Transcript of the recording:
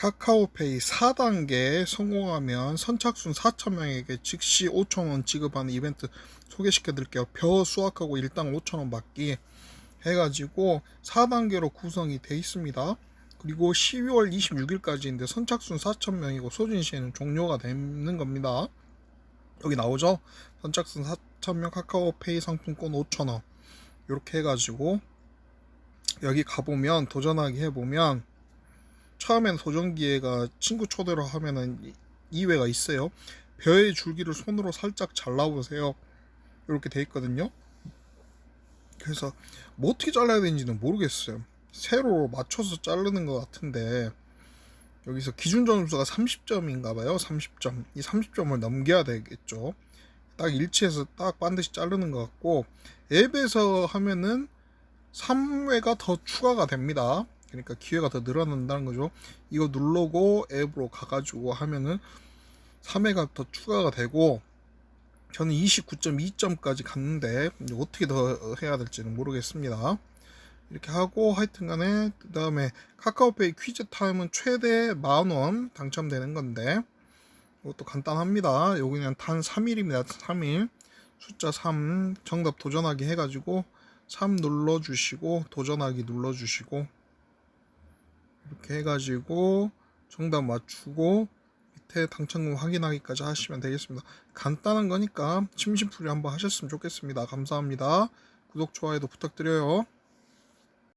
카카오페이 4단계 성공하면 선착순 4,000명에게 즉시 5,000원 지급하는 이벤트 소개시켜 드릴게요. 벼 수확하고 일당 5,000원 받기 해가지고 4단계로 구성이 돼 있습니다. 그리고 12월 26일까지인데 선착순 4,000명이고 소진 시에는 종료가 되는 겁니다. 여기 나오죠? 선착순 4,000명 카카오페이 상품권 5,000원. 이렇게 해가지고 여기 가보면 도전하기 해보면 처음엔 도전 기회가 친구 초대로 하면은 2회가 있어요. 벼의 줄기를 손으로 살짝 잘라보세요. 이렇게 돼 있거든요. 그래서 뭐 어떻게 잘라야 되는지는 모르겠어요. 세로로 맞춰서 자르는 것 같은데 여기서 기준 점수가 30점인가 봐요. 30점. 이 30점을 넘겨야 되겠죠. 딱 일치해서 딱 반드시 자르는 것 같고 앱에서 하면은 3회가 더 추가가 됩니다. 그러니까 기회가 더 늘어난다는 거죠. 이거 누르고 앱으로 가가지고 하면은 3회가 더 추가가 되고 저는 29.2점까지 갔는데 어떻게 더 해야 될지는 모르겠습니다. 이렇게 하고 하여튼간에 그 다음에 카카오페이 퀴즈 타임은 최대 만원 당첨되는 건데 이것도 간단합니다. 여기는 단 3일입니다. 3일 숫자 3 정답 도전하기 해가지고 3 눌러주시고 도전하기 눌러주시고 이렇게 해가지고 정답 맞추고 밑에 당첨금 확인하기까지 하시면 되겠습니다. 간단한 거니까 심심풀이 한번 하셨으면 좋겠습니다. 감사합니다. 구독, 좋아요도 부탁드려요.